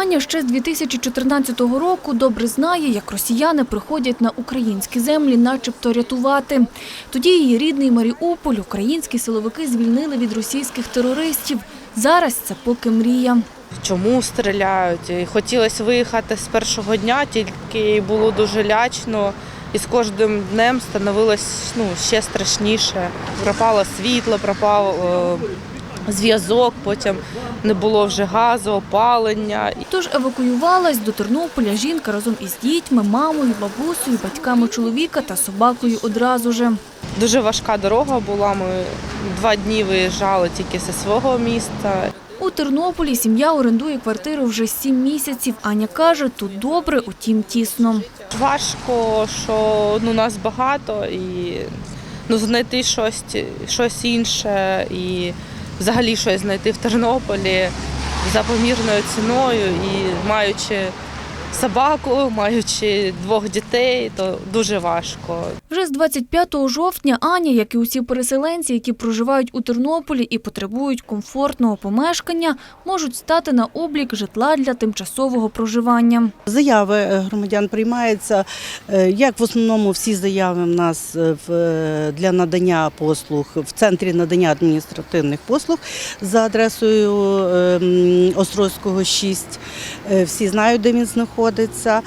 Аня ще з 2014 року добре знає, як росіяни приходять на українські землі, начебто рятувати. Тоді її рідний Маріуполь українські силовики звільнили від російських терористів. Зараз це поки мрія. чому стріляють. Хотілося виїхати з першого дня, тільки було дуже лячно. І з кожним днем становилось ну, ще страшніше. Пропало світло, пропав е, зв'язок, потім не було вже газу, опалення. Тож евакуювалась до Тернополя жінка разом із дітьми, мамою, бабусею, батьками чоловіка та собакою одразу же. Дуже важка дорога була. Ми два дні виїжджали тільки зі свого міста. У Тернополі сім'я орендує квартиру вже сім місяців. Аня каже, тут добре, утім тісно. Важко, що ну, нас багато і ну, знайти щось, щось інше і взагалі щось знайти в Тернополі за помірною ціною і маючи собаку, маючи двох дітей, то дуже важко. Вже з 25 жовтня Аня, як і усі переселенці, які проживають у Тернополі і потребують комфортного помешкання, можуть стати на облік житла для тимчасового проживання. Заяви е, громадян приймаються, е, як в основному всі заяви в нас е, для надання послуг в центрі надання адміністративних послуг за адресою е, Острозького 6. Е, Всі знають, де він знаходиться.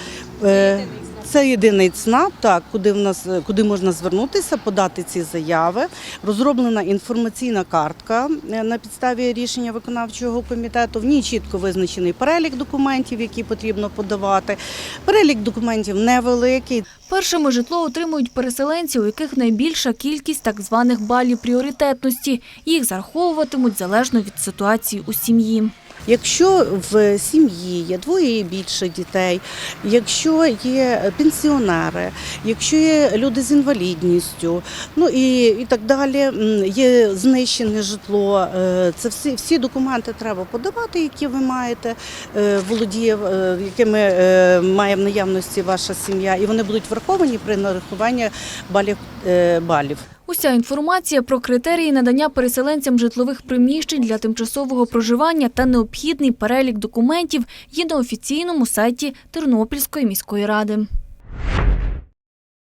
Це єдиний ЦНАП, так, куди в нас е, куди можна звернутися, подати ці заяви. Розроблена інформаційна картка е, на підставі рішення виконавчого комітету. В ній чітко визначений перелік документів, які потрібно подавати. Перелік документів невеликий. Першими житло отримують переселенці, у яких найбільша кількість так званих балів пріоритетності. Їх зараховуватимуть залежно від ситуації у сім'ї. Якщо в сім'ї є двоє і більше дітей, якщо є пенсіонери, якщо є люди з інвалідністю, ну і, і так далі, є знищене житло, е, це всі, всі документи треба подавати, які ви маєте, е, володіє, е, якими має в наявності ваша сім'я, і вони будуть враховані при нарахуванні балів. балів. Уся інформація про критерії надання переселенцям житлових приміщень для тимчасового проживання та необхідний перелік документів є на офіційному сайті Тернопільської міської ради.